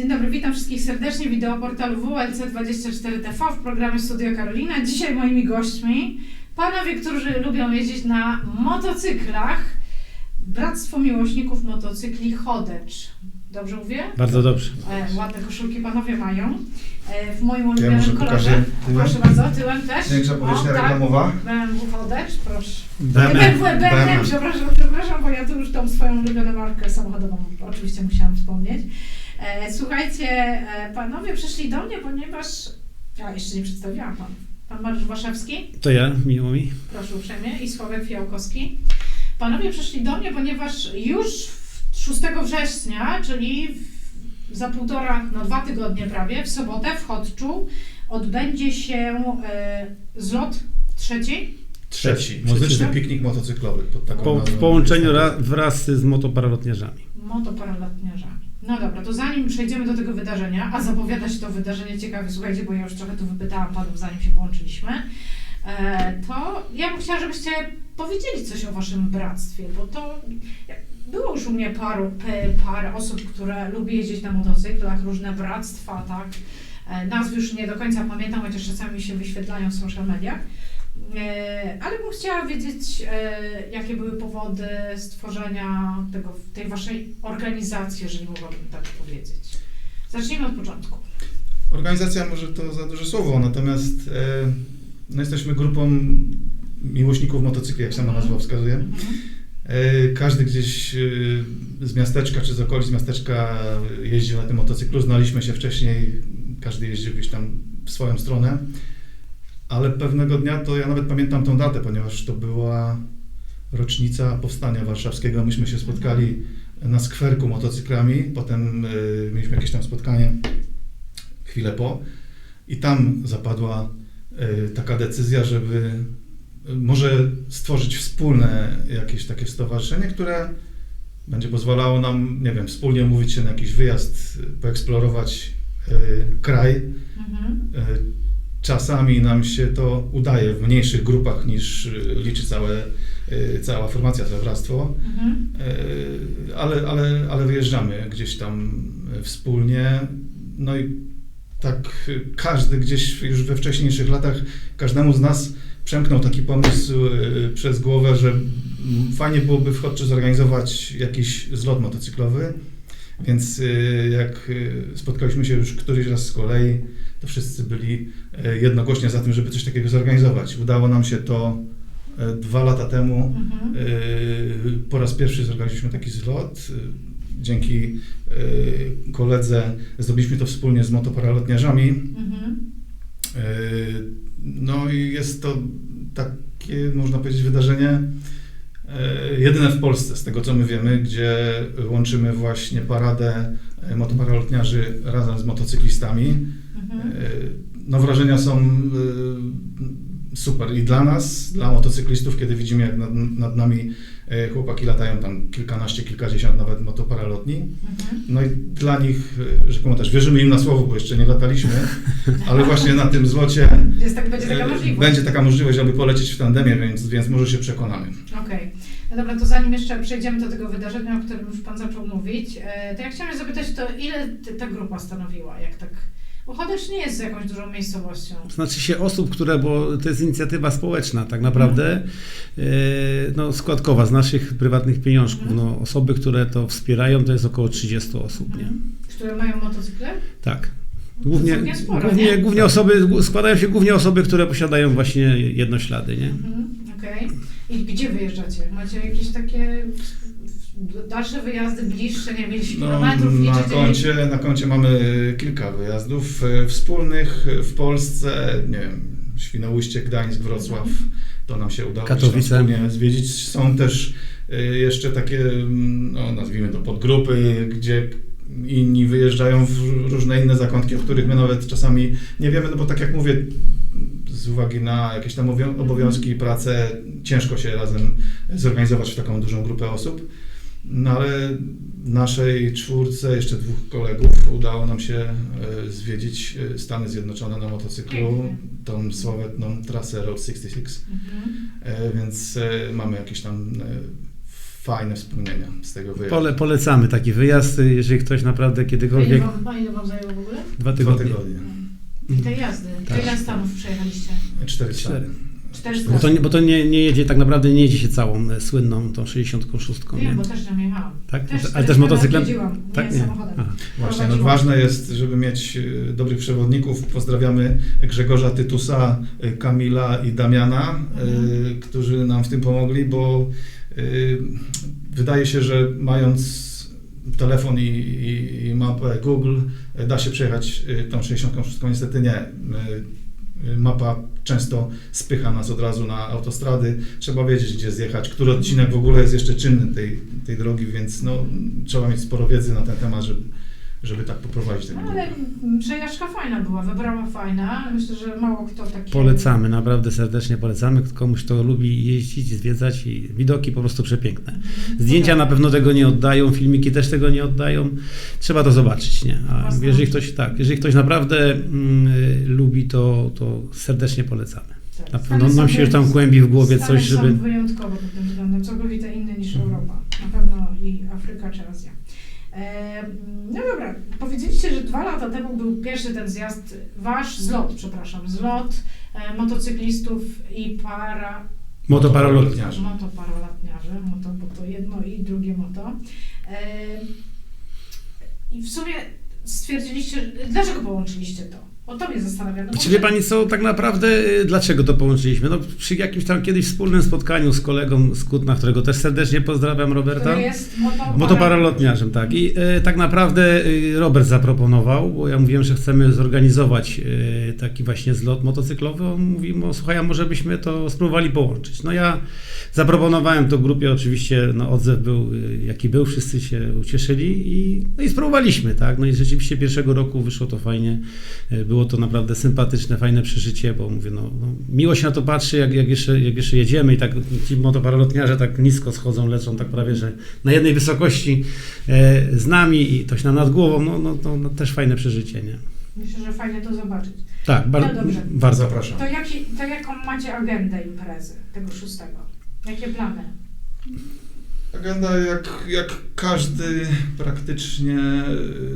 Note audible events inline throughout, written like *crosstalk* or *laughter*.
Dzień dobry, witam wszystkich serdecznie. Wideo portalu WLC24TV w programie Studio Karolina. Dzisiaj moimi gośćmi panowie, którzy lubią jeździć na motocyklach. Bractwo Miłośników Motocykli Chodecz. Dobrze mówię? Bardzo dobrze. E, ładne koszulki panowie mają. E, w moim ulubionym może kolorze. pokażę tyłem. Proszę bardzo, tyłem też. Większa powierzchnia tak. reklamowa. BMW Chodecz, proszę. BMW, BMW. przepraszam, przepraszam, bo ja tu już tą swoją ulubioną markę samochodową oczywiście musiałam wspomnieć. E, słuchajcie, e, panowie przyszli do mnie, ponieważ ja jeszcze nie przedstawiłam pan. Pan Mariusz Waszewski, To ja, miło mi. proszę uprzejmie, i Sławek Fiałkowski. Panowie przyszli do mnie, ponieważ już w 6 września, czyli za półtora, no dwa tygodnie prawie, w sobotę w Chodczu odbędzie się e, zlot trzeci Trzeci. Muzyczny Trzeci. piknik motocyklowy. Pod taką Po, w połączeniu ra, wraz z motoparalotniarzami. motoparalotniarzami. No dobra, to zanim przejdziemy do tego wydarzenia, a zapowiada się to wydarzenie ciekawe, słuchajcie, bo ja już trochę tu wypytałam panów, zanim się włączyliśmy, e, to ja bym chciała, żebyście powiedzieli coś o waszym bractwie, bo to było już u mnie paru, parę osób, które lubi jeździć na motocyklach, różne bractwa, tak, E, nazw już nie do końca pamiętam, chociaż czasami mi się wyświetlają w social mediach. E, Ale bym chciała wiedzieć, e, jakie były powody stworzenia tego, tej waszej organizacji, jeżeli mogłabym tak powiedzieć. Zacznijmy od początku. Organizacja może to za duże słowo, natomiast e, no jesteśmy grupą miłośników motocykli, jak sama nazwa wskazuje. Mhm. Każdy gdzieś z miasteczka czy z okolic miasteczka jeździł na tym motocyklu. Znaliśmy się wcześniej, każdy jeździł gdzieś tam w swoją stronę. Ale pewnego dnia to ja nawet pamiętam tą datę, ponieważ to była rocznica powstania warszawskiego. Myśmy się spotkali na skwerku motocyklami, potem y, mieliśmy jakieś tam spotkanie chwilę po i tam zapadła y, taka decyzja, żeby y, może stworzyć wspólne jakieś takie stowarzyszenie, które będzie pozwalało nam, nie wiem, wspólnie umówić się na jakiś wyjazd, y, poeksplorować y, kraj. Mhm. Y, Czasami nam się to udaje w mniejszych grupach niż y, liczy całe, y, cała formacja, całe bractwo. Mhm. E, ale, ale, ale wyjeżdżamy gdzieś tam wspólnie. No i tak każdy gdzieś już we wcześniejszych latach, każdemu z nas przemknął taki pomysł przez głowę, że fajnie byłoby w Chodczy zorganizować jakiś zlot motocyklowy. Więc e, jak e, spotkaliśmy się już któryś raz z kolei, to wszyscy byli e, jednogłośnie za tym, żeby coś takiego zorganizować. Udało nam się to e, dwa lata temu. Mhm. Yy, Po raz pierwszy zorganizowaliśmy taki zlot. Dzięki koledze zrobiliśmy to wspólnie z motoparalotniarzami. Mhm. No i jest to takie, można powiedzieć, wydarzenie jedyne w Polsce, z tego co my wiemy, gdzie łączymy właśnie paradę yy, motoparalotniarzy razem z motocyklistami. Mhm. E, No wrażenia są e, super i dla nas, dla motocyklistów, kiedy widzimy jak nad, nad nami e, chłopaki latają tam kilkanaście, kilkadziesiąt nawet motoparalotni. Mhm. No i dla nich, e, rzekomo też wierzymy im na słowo, bo jeszcze nie lataliśmy, *laughs* ale właśnie na tym zlocie Jest tak, będzie taka e, możliwość. będzie taka możliwość, aby polecieć w tandemie, więc, więc może się przekonamy. Okej. No dobra, to zanim jeszcze przejdziemy do tego wydarzenia, o którym już Pan zaczął mówić, e, to ja chciałam zapytać, to ile ta grupa stanowiła, jak tak... Bo nie jest jakąś dużą miejscowością. Znaczy się osób, które, bo to jest inicjatywa społeczna tak naprawdę, e, no składkowa z naszych prywatnych pieniążków. No, osoby, które to wspierają, to jest około 30 osób, nie? Mhm. Które mają motocykle? Tak. Głównie, sporo, głównie, nie? głównie osoby, składają się głównie osoby, które posiadają właśnie jednoślady, nie? Mhm, Okej. I gdzie wyjeżdżacie? Macie jakieś takie dalsze wyjazdy, bliższe, nie wiem, ileś No, kilometrów na, liczycie? koncie, na koncie mamy kilka wyjazdów e, wspólnych w Polsce, nie wiem, Świnoujście, Gdańsk, Wrocław, to nam się udało Katowice. wspólnie zwiedzić. Są też e, jeszcze takie, mm, no, nazwijmy to podgrupy, gdzie inni wyjeżdżają w różne inne zakątki, o których my nawet czasami nie wiemy, no bo tak jak mówię, z uwagi na jakieś tam obowią- obowiązki i pracę, ciężko się razem zorganizować w taką dużą grupę osób. No ale naszej czwórce, jeszcze dwóch kolegów, udało nam się e, zwiedzić e, Stany Zjednoczone na motocyklu, Pięknie. tą sławetną trasę Road 66, Mhm. e, więc mamy jakieś tam fajne wspomnienia z tego wyjazdu. Pole, polecamy taki wyjazd, jeżeli ktoś naprawdę ile kiedykolwiek... wam, ile wam zajęło w ogóle? Dwa Dwa tygodnie. tygodnie. I te jazdy. Tak. Ile stanów przejechaliście? Cztery Cztery. stany. Cztery Bo to, nie, bo to nie, nie jedzie, tak naprawdę nie jedzie się całą e, słynną, tą 66. Nie? Wiem, bo też tam jechałam. Tak? Też, Ale też motocyklem? Jeździłam, nie, Tak, nie. samochodem. Aha. Właśnie, no Prowadziłam. ważne jest, żeby mieć y, dobrych przewodników. Pozdrawiamy Grzegorza Tytusa, y, Kamila i Damiana, y, Mhm. którzy nam w tym pomogli, bo y, wydaje się, że mając telefon i, i, i mapę Google y, da się przejechać y, tą 66. Niestety nie. Y, Mapa często spycha nas od razu na autostrady. Trzeba wiedzieć, gdzie zjechać, który odcinek w ogóle jest jeszcze czynny tej, tej drogi, więc no, trzeba mieć sporo wiedzy na ten temat, żeby, żeby tak poprowadzić ten No, ale przejażdżka fajna była, wybrała fajna. Myślę, że mało kto takie... Polecamy, naprawdę serdecznie polecamy. Komuś, kto lubi jeździć, zwiedzać i widoki po prostu przepiękne. Zdjęcia na pewno tego nie oddają, filmiki też tego nie oddają. Trzeba to zobaczyć, nie? A jeżeli ktoś, tak, jeżeli ktoś naprawdę mm, lubi, to, to serdecznie polecamy. Tak. Na Stany pewno są nam się już tam wyjątkowe. kłębi w głowie Stany coś, żeby... wyjątkowo pod tym względem, całkowicie inne niż Mhm. Europa. Na pewno i Afryka czy Azja. No dobra, powiedzieliście, że dwa lata temu był pierwszy ten zjazd, wasz zlot, przepraszam, zlot e, motocyklistów i para, Motoparalotniarze. motoparolotniarzy, moto, bo to jedno i drugie moto. I w sumie stwierdziliście, dlaczego połączyliście to? O to mnie zastanawia. No bo- Czy wie pani co, tak naprawdę y, dlaczego to połączyliśmy? No przy jakimś tam kiedyś wspólnym spotkaniu z kolegą z Kutna, którego też serdecznie pozdrawiam, Roberta. Który jest moto, Motoparalotniarzem, tak. I e, tak naprawdę e, Robert zaproponował, bo ja mówiłem, że chcemy zorganizować e, taki właśnie zlot motocyklowy. On mówi, no, słuchaj, a może byśmy to spróbowali połączyć. No ja zaproponowałem to grupie, oczywiście no, odzew był jaki był, wszyscy się ucieszyli i, no, i spróbowaliśmy, tak. No i rzeczywiście pierwszego roku wyszło to fajnie. E, Było to naprawdę sympatyczne, fajne przeżycie, bo mówię, no, no miło się na to patrzy, jak, jak, jeszcze, jak jeszcze jedziemy i tak ci motoparalotniarze tak nisko schodzą, lecą tak prawie, że na jednej wysokości e, z nami i coś nam nad głową, no, no, no, no też fajne przeżycie, nie? Myślę, że fajnie to zobaczyć. Tak, bar- No dobrze. bardzo. Zapraszam. To, jaki, to jaką macie agendę imprezy tego szóstego? Jakie plany? Agenda jak, jak każdy praktycznie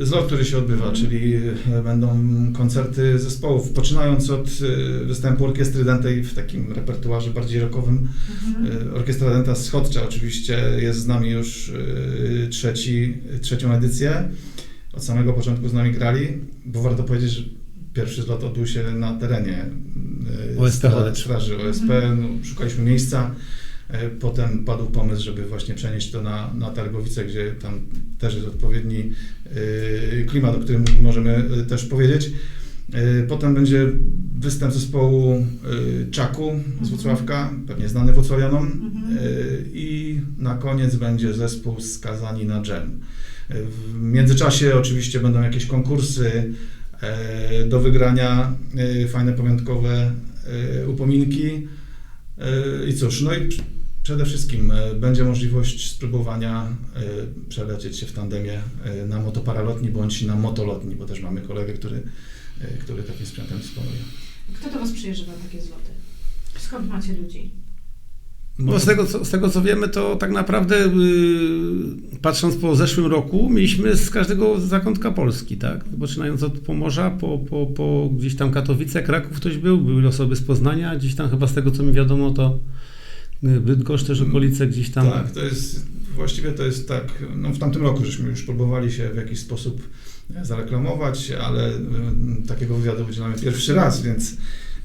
e, zlot, który się odbywa, czyli e, będą koncerty zespołów, poczynając od e, występu orkiestry Dentej w takim repertuarze bardziej rockowym. Mhm. Orkiestra Denta z Chodcza oczywiście jest z nami już trzeci, trzecią edycję. Od samego początku z nami grali, bo warto powiedzieć, że pierwszy zlot odbył się na terenie OSP. Straży OSP. Mhm. No, szukaliśmy miejsca. E, Potem padł pomysł, żeby właśnie przenieść to na, na Targowice, gdzie tam też jest odpowiedni e, klimat, o którym możemy e, też powiedzieć. Potem będzie występ zespołu Czaku z Wrocławka, pewnie znany Wrocławianom. Mhm. I na koniec będzie zespół Skazani na Dżem. W międzyczasie oczywiście będą jakieś konkursy do wygrania, fajne pamiątkowe upominki. I cóż, no i przede wszystkim e, będzie możliwość spróbowania e, przelecieć się w tandemie e, na motoparalotni bądź na motolotni, bo też mamy kolegę, który, który takim sprzętem dysponuje. Kto do Was przyjeżdża na takie zloty? Skąd macie ludzi? No z tego, co, z tego co wiemy, to tak naprawdę yy, patrząc po zeszłym roku, mieliśmy z każdego zakątka Polski, tak? Poczynając od Pomorza, po, po, po gdzieś tam Katowice, Kraków ktoś był, były osoby z Poznania, gdzieś tam chyba z tego co mi wiadomo, to Bydgoszcz też okolice gdzieś tam. Tak, to jest właściwie to jest tak. No w tamtym roku żeśmy już próbowali się w jakiś sposób e, zareklamować, ale e, takiego wywiadu udzielamy pierwszy raz, więc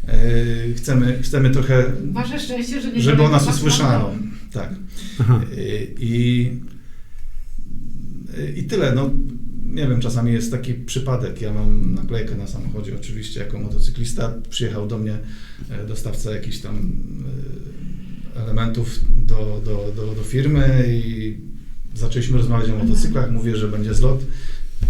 e, chcemy, chcemy trochę, Wasze szczęście, że nie żeby o nas usłyszano. Tak. E, I, I tyle. No, nie wiem, czasami jest taki przypadek. Ja mam naklejkę na samochodzie, oczywiście, jako motocyklista. Przyjechał do mnie e, dostawca jakichś tam e, elementów do, do, do, do firmy i zaczęliśmy rozmawiać o Mhm. motocyklach. Mówię, że będzie zlot.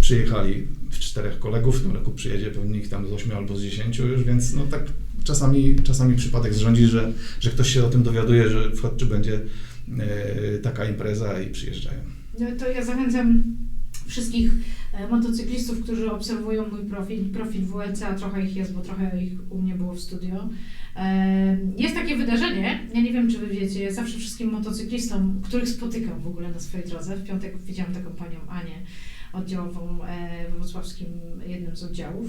Przyjechali w czterech kolegów, w tym roku przyjedzie pewnie ich tam z ośmiu albo z dziesięciu już, więc no tak czasami, czasami przypadek zrządzi, że, że ktoś się o tym dowiaduje, że w Chodczy będzie e, taka impreza i przyjeżdżają. No to ja zachęcam wszystkich motocyklistów, którzy obserwują mój profil, profil WLC, a trochę ich jest, bo trochę ich u mnie było w studio, E, Jest takie wydarzenie, ja nie wiem czy wy wiecie, ja zawsze wszystkim motocyklistom, których spotykam w ogóle na swojej drodze, w piątek widziałam taką panią Anię oddziałową e, w wrocławskim jednym z oddziałów.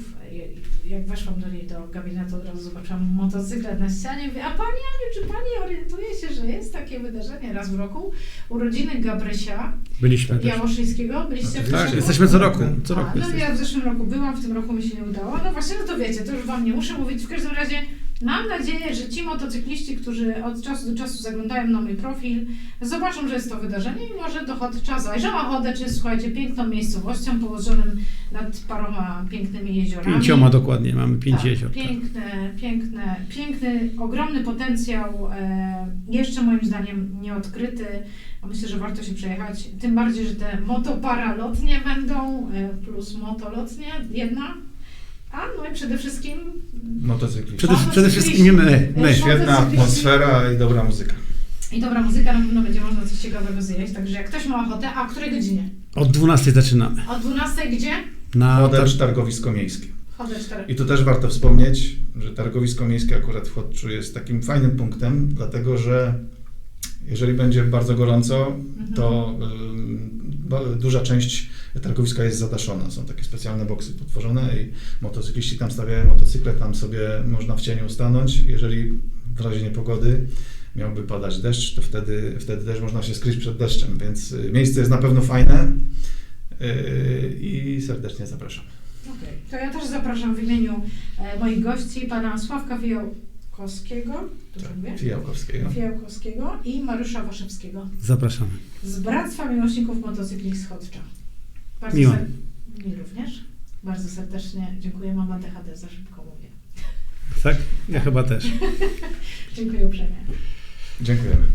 E, Jak weszłam do niej do gabinetu, od razu zobaczyłam motocyklet na ścianie, mówię, a pani Aniu, czy pani orientuje się, że jest takie wydarzenie raz w roku? Urodziny Gabrysia Byliśmy. Jałoszyńskiego, byliście w Tak, Tak, roku? jesteśmy co roku. Co A, roku no jesteśmy. ja w zeszłym roku byłam, w tym roku mi się nie udało. No właśnie, no to wiecie, to już wam nie muszę mówić. W każdym razie mam nadzieję, że ci motocykliści, którzy od czasu do czasu zaglądają na mój profil, zobaczą, że jest to wydarzenie i może do Chodcza zajrzą. A Chodecz jest, słuchajcie, piękną miejscowością położonym nad paroma pięknymi jeziorami. Pięcioma dokładnie, mamy pięć tak, jezior. Tak. Piękne, piękne, piękny, ogromny potencjał, e, jeszcze moim zdaniem nieodkryty. A myślę, że warto się przejechać. Tym bardziej, że te motoparalotnie będą, e, plus motolotnie, jedna. A no i przede wszystkim Motocykliści. Przede, przede wszystkim nie my. my. Świetna atmosfera i dobra muzyka. i dobra muzyka, na pewno będzie można coś ciekawego zjeść. Także jak ktoś ma ochotę, a o której godzinie? Od 12 zaczynamy. O 12 gdzie? Na Chodecz, targowisko miejskie. Chodzę 4. I tu też warto wspomnieć, że targowisko miejskie akurat w Chodczu jest takim fajnym punktem, dlatego że jeżeli będzie bardzo gorąco, to ba- duża część targowiska jest zadaszona. Są takie specjalne boksy potworzone i motocykliści tam stawiają motocykle, tam sobie można w cieniu stanąć. Jeżeli w razie niepogody miałby padać deszcz, to wtedy, wtedy też można się skryć przed deszczem, więc y, miejsce jest na pewno fajne yy, i serdecznie zapraszam. Okej, to ja też zapraszam w imieniu e, moich gości, pana Sławka Fijałkowskiego, dobrze mówię? Fijałkowskiego. Fijałkowskiego i Mariusza Waszewskiego Zapraszamy. z Bractwa Miłośników Motocykli z Chodcza. Bardzo Miło. ser- Mi również. Bardzo serdecznie dziękuję. Mama DHD za szybko mówię. Tak? Ja chyba też. *laughs* Dziękuję uprzejmie. Dziękujemy.